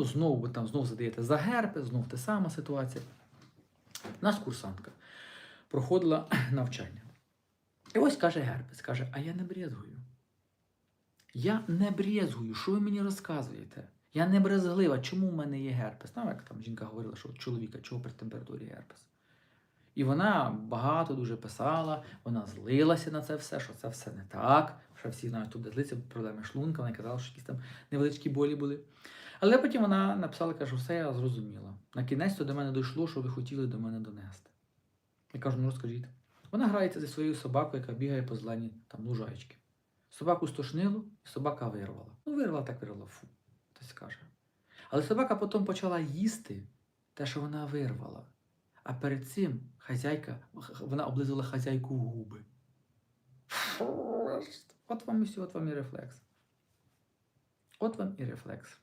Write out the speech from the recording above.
Ну, знову ви там знову задаєте за герпес, знову та сама ситуація. Нас курсантка проходила навчання. І ось каже герпес, каже, а я не брезгую. Я не брезгую. Що ви мені розказуєте? Я не брезглива. Чому в мене є герпес? Там, як там жінка говорила, що чоловіка, чого при температурі герпес? І вона багато дуже писала, вона злилася на це все, що це все не так. Що всі знають, тут злиться проблеми шлунка, вона казала, що якісь там невеличкі болі були. Але потім вона написала, каже, все я зрозуміла. На кінець то до мене дійшло, що ви хотіли до мене донести. Я кажу, ну розкажіть. Вона грається зі своєю собакою, яка бігає по зеленій там лужайки. Собаку стошнило, і собака вирвала. Ну, вирвала так вирвала, фу, хтось каже. Але собака потім почала їсти те, що вона вирвала. А перед цим хазяйка, вона облизала хазяйку в губи. От вам і все, от вам і рефлекс. От вам і рефлекс.